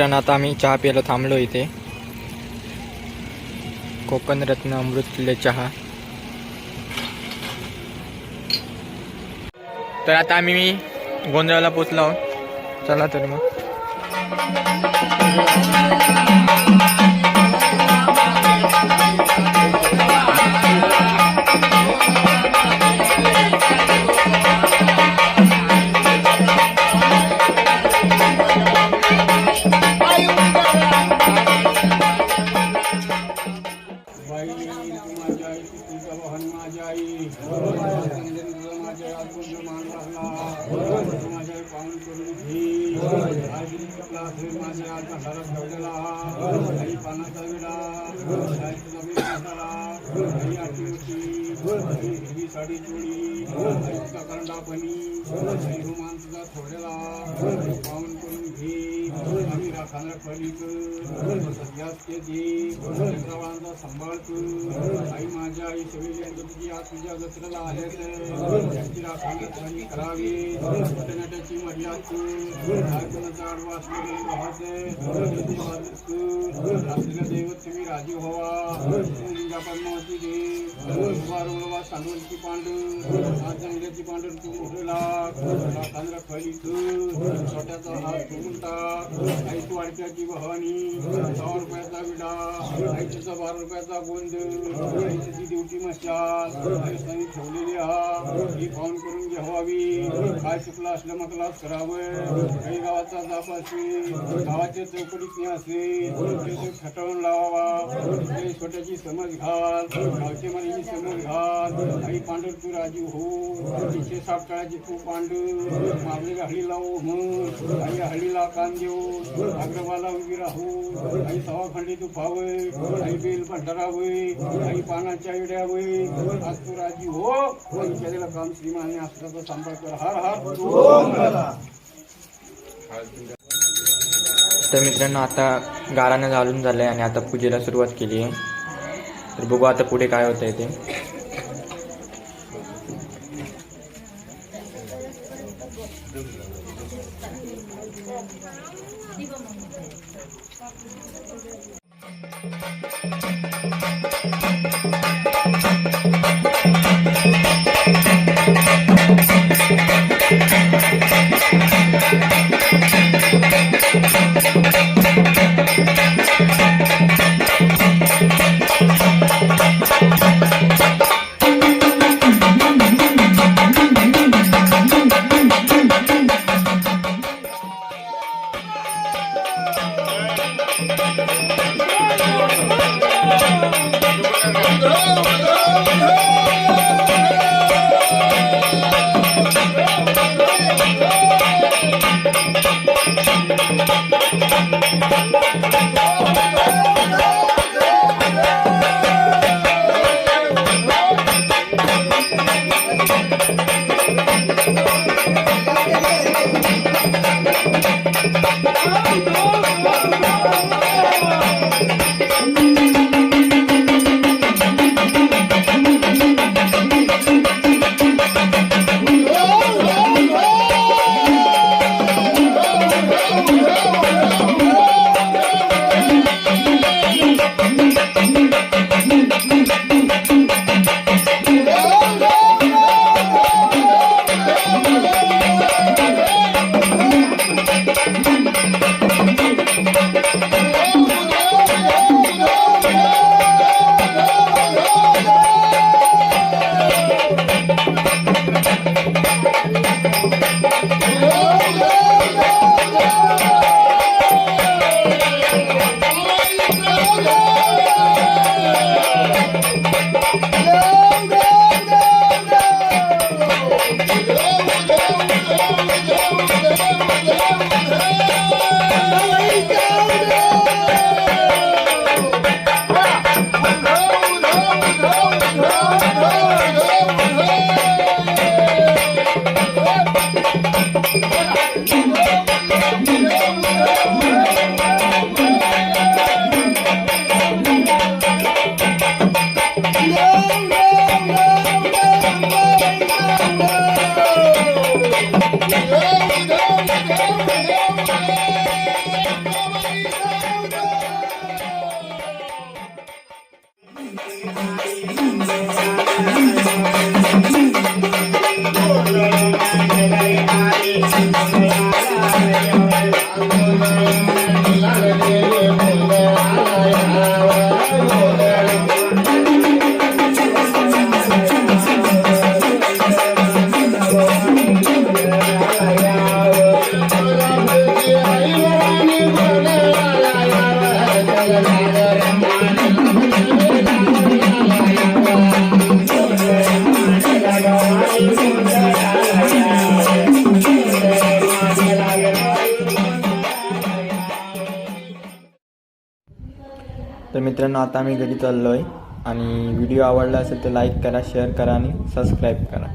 कारण आता आम्ही चहा प्यायला थांबलो इथे. कोकण रत्न अमृतले चहा. तर आता आम्ही गोंधळाला पोचलो चला तर मग. आई माझ्या मान लागला माझ्या पाहून करून घे आई कपला असेल माझ्या आज घरात ठेवलेला आई पानाचा विडा आई मी आई आटी होती आई हिरवी साडी चोळी आई तुझा करंडा पणी आई रुमान तुझा थोडेला आम्ही राखाना फलिक सगळ्यात ते सांभाळ आई माझ्या आई सगळी तुझी आज तुझ्या दसऱ्याला आले त्यांची राखण आणि करावी नाट्याची मर्यादा कर काय आडवा असलेले राहते रात्रीला दैवत तुम्ही राजी व्हावा लिंगा पद्मावती दे उभा रुळवा सांडवलची पांढर आज जंगल्याची पांढर तू मोठे लाग राखांना फली कर छोट्याचा हात तोडून टाक आई तू वाडक्याची बहानी सहा रुपयाचा विडा आई तुझा बारा रुपयाचा गोंद आई तुझी ड्युटी मशाल सनी ठेवलेली हा. ही. पाहून करून घ्यावी काय चुकलं असलं मग क्लास करावं. काही गावाचा जाप असेल गावाच्या चौकटीत असेल ते ते खटवून लावावा. छोट्याची समज घाल गावचे मनाची समज घाल. आई पांढर तू राजी हो. तिचे साप काळाची तू पांढर. मागली हळी लावू म्हण. आई हळीला कान देऊ अग्रवाला उभी राहू आई सवा दुखावे तू पावे आई बेल भंडारावे आई पानाच्या इड्यावे आज तू राजी हो आई केलेलं काम श्रीमाने असल्याचा सांभाळ हर हर. तर मित्रांनो आता गारानं घालून झालंय आणि आता पूजेला सुरुवात केली आहे तर बघू आता पुढे काय होतंय ते. Música Oh, तर मित्रांनो आता आम्ही घरी चाललो आहे आणि व्हिडिओ आवडला असेल तर लाईक करा शेअर करा आणि सबस्क्राईब करा.